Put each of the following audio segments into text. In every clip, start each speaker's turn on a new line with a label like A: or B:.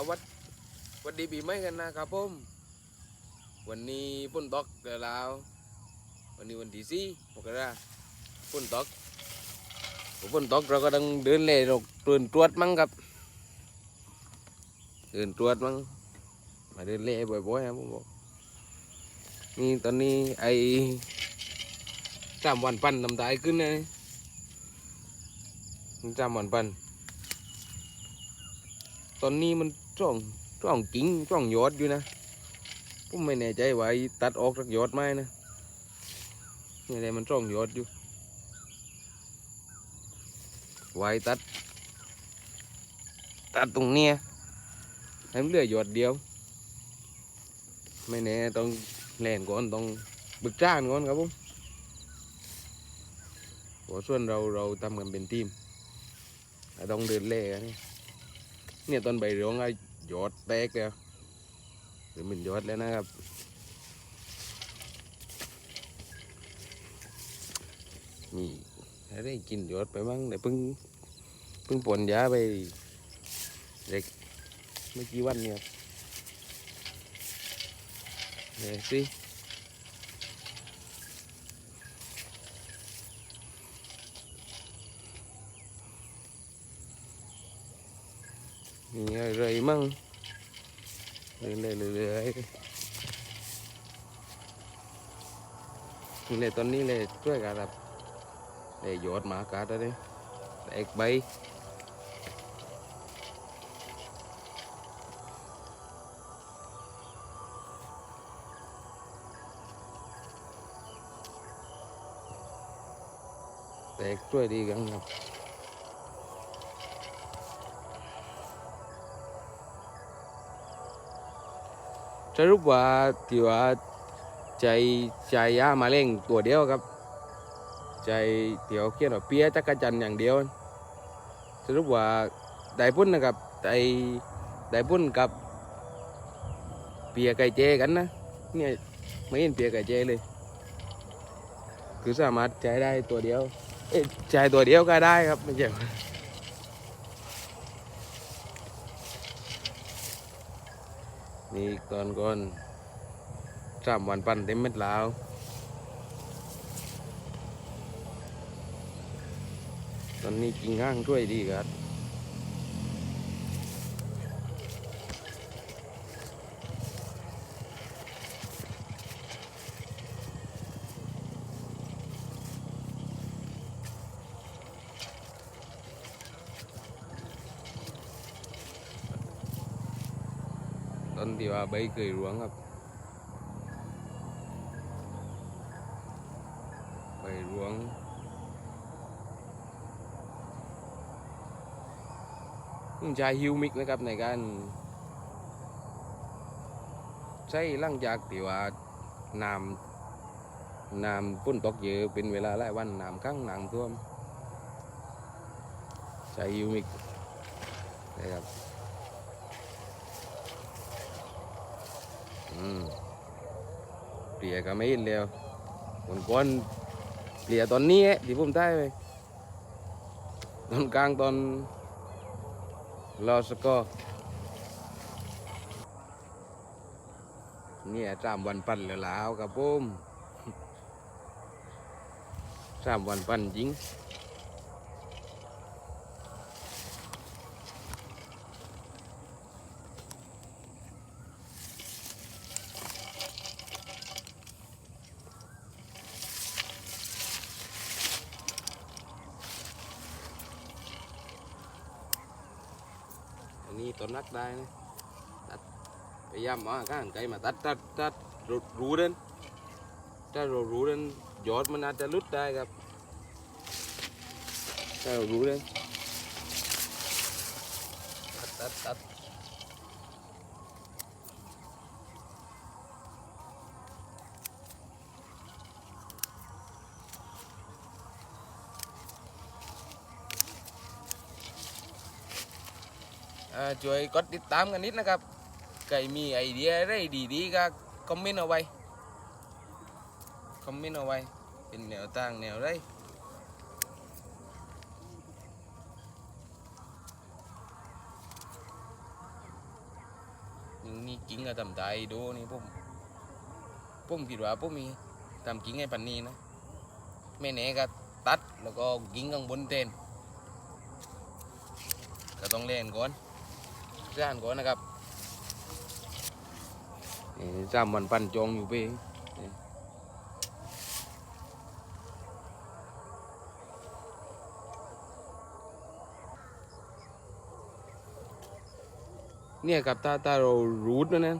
A: กวัดสวัสดีปีใหม่กันนะครับผมวันนี้ฝนตกแล้ววันนี้วันที่สี่มกราฝนตกพอฝนตกเราก็ต้องเดินเล่เราเดินตรวจมั้งครับเดินตรวจมั้งมาเดินเล่บ่อยๆครับผมบอกนี่ตอนนี้ไอ้สามวันปั้นน้ำตาลขึ้นนะนี่สามวันปันตอนนี้มัน จ้องจ้องกิ้งจ้องยอดอยู่นะผมไม่แน่ใจว่าตัดออกจากยอดไหมนะนี่อะไรมันจ้องยอดอยู่ไว้ตัด ตัดตรงเนี้ยให้มันเหลือยอดเดียว ไม่แน่ต้องแล่นก่อนต้องบึกจ้านก่อนครับผมเพราะส่วนเราเราทำกันเป็นทีมเราต้องเดินเล่กันเนี่ยตอนใบเหลืองไอ้ ยอดแตกแล้วหรือมันยอดแล้วนะครับนี่ได้กินยอดไปบ้างแต่เพิ่งเพิ่งปนยาไปเด็กไม่กี่วันเนี่ยเนี่ยสิมีอะไรมั่ง เรื่อยๆเรื่อยๆนี่เลยตอนนี้เลยช่วยกันครับเลยยอดหมากาดเลยแตกใบแตกช่วยดีกันครับ สรุปว่าที่ว่าใจใจยามาเล่งตัวเดียวครับ ใจเดี๋ยวเขียนว่าเปียจักรจันอย่างเดียว สรุปว่าได้พุ่นนะครับได้ได้พุ่นกับเปียไก่เจกันนะเนี่ยไม่เห็นเปียไก่เจเลย คือสามารถใช้ได้ตัวเดียว เอ๊ะใช้ตัวเดียวก็ได้ครับไม่ใช่ นี่ตอนก่อนสามวันปั้นเต็มเม็ดแล้วตอนนี้กินง้างช่วยดีครับ นที่ว่าใบเคยร่วงครับใบร่วงต้องใช้ฮิวมิกนะครับในการใช้หลังจากที่ว่าน้ำน้ำฝนตกเยอะเป็นเวลาหลายวันน้ำขังน้ำท่วมใช้ฮิวมิกนะครับอืม เปลี่ยก็ไม่เห็นแล้วคนก้อนเปลี่ยตอนนี้ที่ผมได้ไปตอนกลางตอนรอสกอเนี่ยสามวันปั่นแล้วล้วครับผมสามวันปั่นจริง อันนี้ต้นนัก ได้นะตัดพยายามมาข้างไกลมาตัดตัดตัดรูรูเด่นถ้าเรารู้เด่นยอดมันอาจจะลุดได้ครับถ้าเรารู้เด่นตัดตัดตัด ช่วยกดติดตามกันนิดนะครับใครมีไอเดียอะไรดีๆก็คอมเมนต์เอาไว้คอมเมนต์เอาไว้ เป็นแนวทางแนวไรนี่กิ้งก็ทำใจดูนี่ผมผมคิดว่าผมมีทำกิ้งให้ปันนี้นะไม่แน่ก็ตัดแล้วก็กิ้งข้างบนเต้นก็ต้องเล่นก่อน เล่นก่อนนะครับนี่สามวันปันจองอยู่เป้นี่เนี่ยครับถ้าถ้าเรารูทมันนะ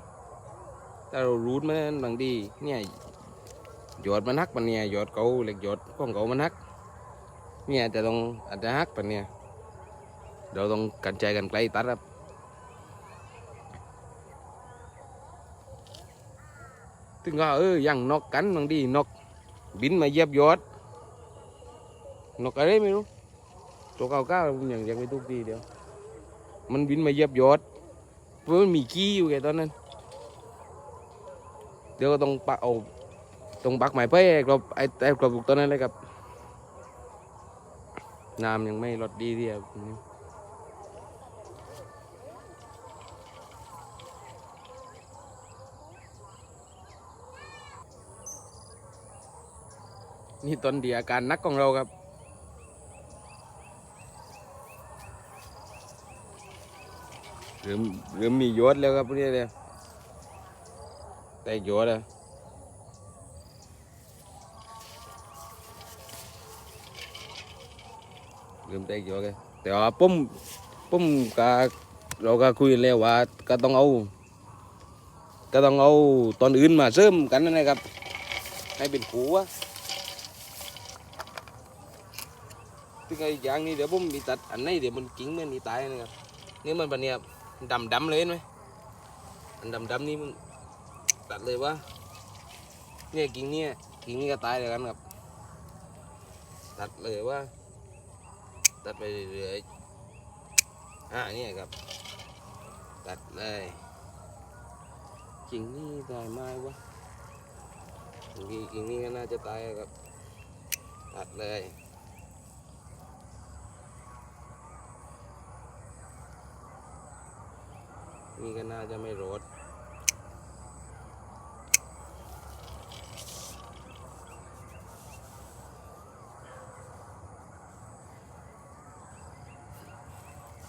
A: ถ้าเรารูทมันบางทีเนี่ยหยอดมันฮักมันเนี่ยหยอดเขาเหล็กหยอดของเขามันฮักเนี่ยจะต้องอาจจะฮักปันเนี่ยเราต้องกันใจกันไกลตัดครับ ถึงก็เออยังนกกันบางทีนกบินมาเยียบยอดนกอะไรไม่รู้ตัวเก่าๆอย่างยังไม่ทุกทีเดียว มันบินมาเยียบยอดเพราะมันมีขี้อยู่ไงตอนนั้น เดี๋ยวก็ต้องปะเอาต้องปักไม้เป้กรอบไอ้ไอ้กรอบตอนนั้นเลยครับน้ำยังไม่ลดดีเดียว นี่ตอนเดียอาการนักของเราครับ เริ่มเริ่มมียศแล้วครับพวกนี้เลยแต่ยศอะเริ่มแต่ยศเลยแต่ว่าปุ้มปุ้มก็เราก็คุยแล้วว่าก็ต้องเอาก็ต้องเอาตอนอื่นมาเสริมกันนะครับ ให้เป็นขูอะ ถึงไอ้ย่างนี้เดี๋ยวผมมีตัดอันไหนี้เดี๋ยวมันกิ้งมันมีตายนะครับนี่มันปะเนี่ยดำดำเลยเห็นไหมอันดำดำนี่มันตัดเลยวะเนี่ยกิ่งเนี่ยกิ่งนี่ก็ตายเลยกันครับตัดเลยว่าตัดไปเรื่อยๆอ่าเนี่ยครับ ตัดเลยกิ่งนี่ตายไหมวะกิ่งนี้กิ่งนี้ก็น่าจะตายครับตัดเลย นี่ก็น่าจะไม่รด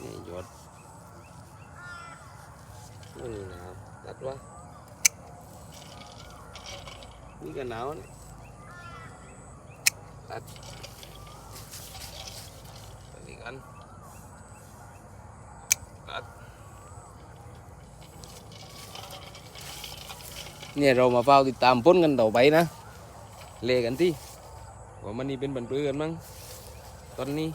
A: นี่ยศไม่มีหนาวตัดวะนี่ก็หนาวเนี่ตัดตัดอีกอัน เนี่ยเรามาเฝ้าติดตามพ้นกันต่อไปนะเลกันที่ว่ามันนี่เป็นบันเปื้อนมั้งตอนนี้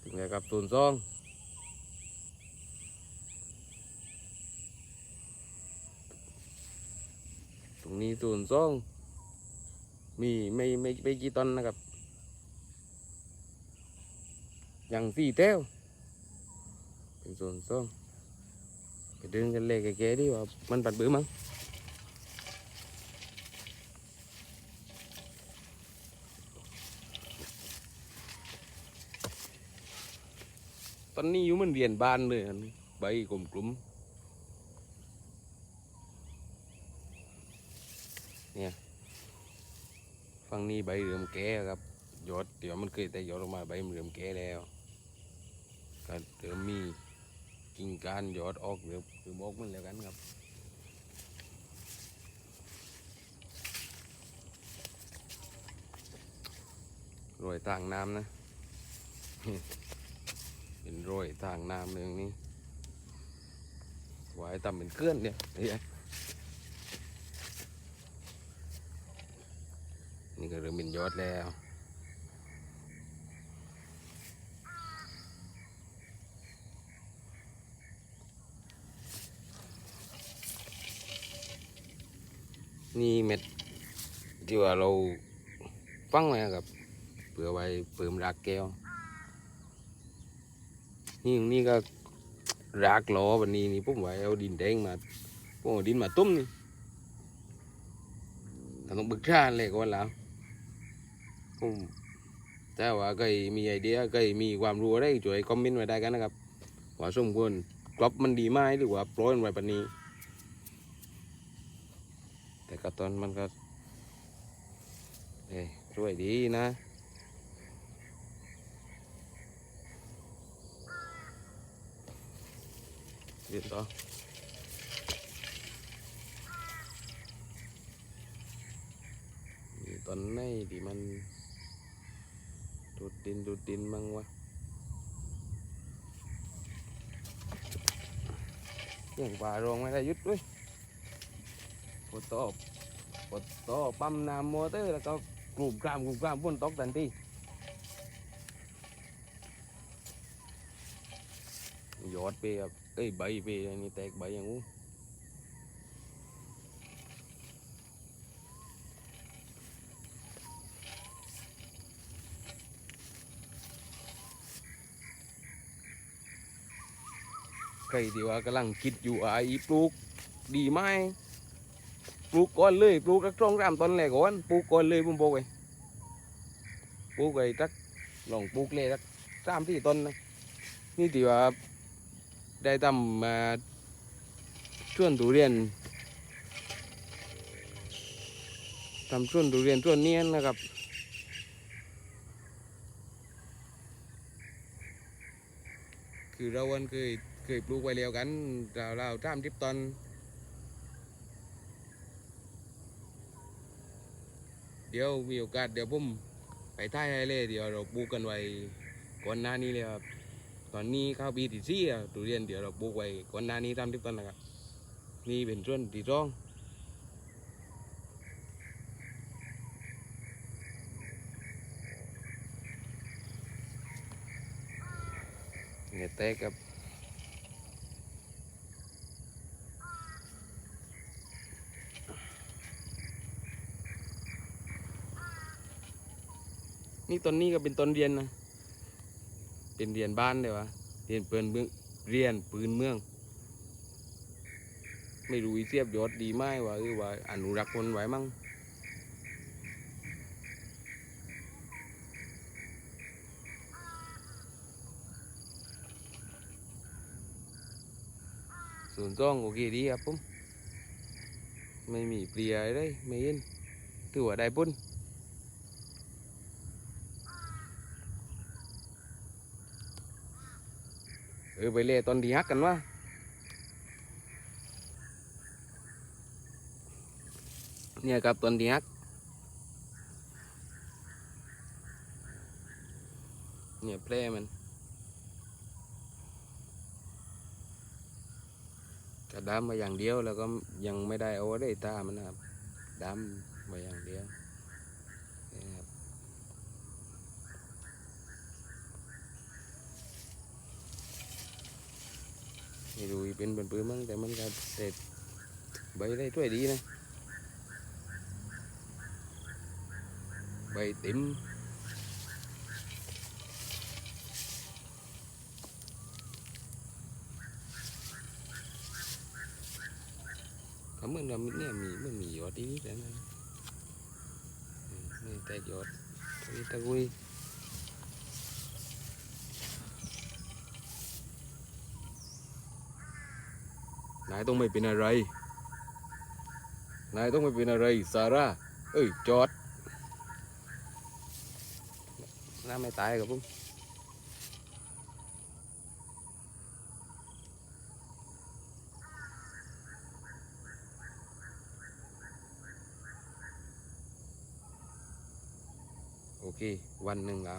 A: ถึงไงกับตูนซอง ตรงนี้ ศูนย์สองมีไม่ไม่ไม่กี่ต้นนะครับ อย่างสี่แถวเป็นศูนย์สองไปเดินกันเลยแก่ๆดิว่ามันปัดบื้อมั้งตอนนี้อยู่มันเรียนบ้านเลยอันนี้ใบกลมๆ ฝั่งนี้ใบเรื่อมแก่ครับยอดเดี๋ยวมันเคยแต่ยอดออกมาใบมันเรื่อมแก่แล้วก็เริ่มมีกิ่งก้านยอดออกเริ่มเริ่มอกมันแล้วกันครับโรยต่างน้ำนะ เป็นโรยต่างน้ำเรื่องนี้ไว้ทำเป็นเคลื่อนเนี่ย นี่ก็เริ่มเป็นยอดแล้วนี่เม็ดที่ว่าเราฟังไว้ครับเผื่อไว้เพิ่มรากแก้ว นี่นี่ก็รากล้อวันนี้นี่ผมไว้เอาดินแดงมาผมเอาดินมาตุ้มนี่ต้องบึกชาเลยก่อนแล้ว ผมแต่ว่าใครมีไอเดียใครมีความรู้อะไรช่วยคอมเมนต์ไว้ได้กันนะครับว่าสมควรกรอบมันดีไหมหรือว่าโปรยมันไว้ปานนี้ แต่ก็ตอนมันก็เอ้ยรวยดีนะเรียนต่อตอนไหนที่มัน ดูดดินดูดดินมั่งวะยังป่าโรงไม่ได้ยุดด้วยปวดตอบปวดตอปั๊มน้ำมอเตอร์แล้วก็กลุ่มกรามกลุ่มกรามพ่นตกทันทียอดไปครับเอ้ยใบไปอันนี้แตกใบอย่างงู้ ใครที่ว่ากำลังคิดอยู่ไอ้ปลูกดีไหมปลูกก่อนเลยปลูกรักตรงรามต้นแรกก่อนปลูกก่อนเลยผมบอกเลยปลูกไอ้จักลองปลูกเลยสักสามที่ต้นนะนี่ที่ว่าได้ทำมาช่วนทุเรียนทำช่วนทุเรียนช่วนเนี้ยนะครับคือเราวันเคย เคยปลูกไว้แล้วกันเราเราทำทิปตอนเดี๋ยวมีโอกาสเดี๋ยวผมไปท่ายให้เลยเดี๋ยวเราปลูกกันไว้ก่อนหน้านี้เลยครับตอนนี้ข้าวปีที่สี่อะทุเรียนเดี๋ยวเราปลูกไว้ก่อนหน้านี้ทำทิพต้นนะครับนี่เป็นส่วนที่ร่องเนี่ยแตกครับ นี่ต้นนี้ก็เป็นต้นเรียนนะ เป็นเรียนบ้านเลยวะเรียนเปืนเมืองเรียนปืนเมือง ไม่รู้อีเสียบยอดดีไหมวะหรือว่าอนุรักษ์คนไว้มั่งส่วนจ้องโอเคดีครับผมไม่มีเปลี่ยอะไรเลยไม่เห็นถือว่าได้ปุ้น ออไปเล่ตอนที่ฮักกันวะเนี่ยครับตอนที่ฮักเนี่ยแพร่มันกระดามมาอย่างเดียวแล้วก็ยังไม่ได้เอาได้ตามันนะครับดามมาอย่างเดียวนี่ครับ ไม่รู้เป็นเป็นปืนมั้งแต่มันก็เด็ดใบได้ช่วยดีนะใบติ่มเขาเหมือนเราเนี่ยมีมันมียอดดีแต่นะอืมนี่แตกยอดตะกุยตะกุยายต้องไม่เป็นอะไร นายต้องไม่เป็นอะไรซาร่า เอ้ยจอดน้าไม่ตายกับผมโอเค วันหนึ่งเอา